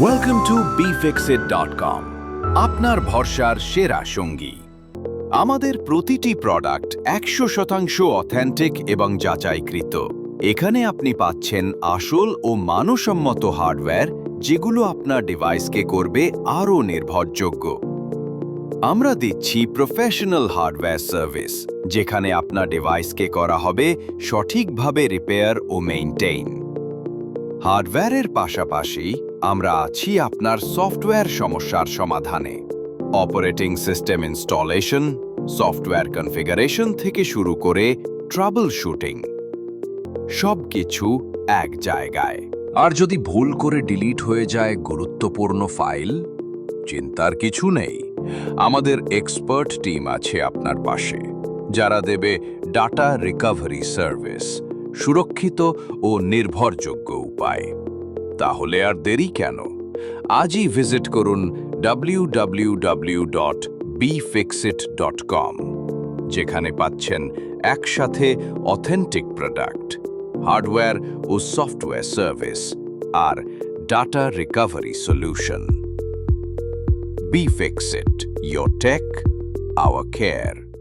Welcome to বিফিক্সিট.কম আপনার ভরসার সেরা সঙ্গী। আমাদের প্রতিটি প্রোডাক্ট একশো শতাংশ অথেন্টিক এবং যাচাইকৃত। এখানে আপনি পাচ্ছেন আসল ও মানসম্মত হার্ডওয়্যার যেগুলো আপনার ডিভাইসকে করবে আরও নির্ভরযোগ্য। আমরা দিচ্ছি প্রফেশনাল হার্ডওয়্যার সার্ভিস যেখানে আপনার ডিভাইসকে করা হবে সঠিকভাবে রিপেয়ার ও মেইনটেইন হার্ডওয়্যারের পাশাপাশি আমরা আছি আপনার সফটওয়্যার সমস্যার সমাধানে। Operating system installation, software configuration থেকে শুরু করে ট্রাবল শুটিং সব কিছু এক জায়গায়। আর যদি ভুল করে ডিলিট হয়ে যায় গুরুত্বপূর্ণ ফাইল, চিন্তার কিছু নেই। আমাদের এক্সপার্ট টিম আছে আপনার পাশে, যারা দেবে ডাটা রিকভারি সার্ভিস। সুরক্ষিত ও নির্ভরযোগ্য উপায়। তাহলে আর দেরি কেন? আজই ভিজিট করুন www.bfixit.com যেখানে পাচ্ছেন একসাথে অথেন্টিক প্রোডাক্ট হার্ডওয়্যার ও software service R data recovery solution. B BFixit, your tech, our care.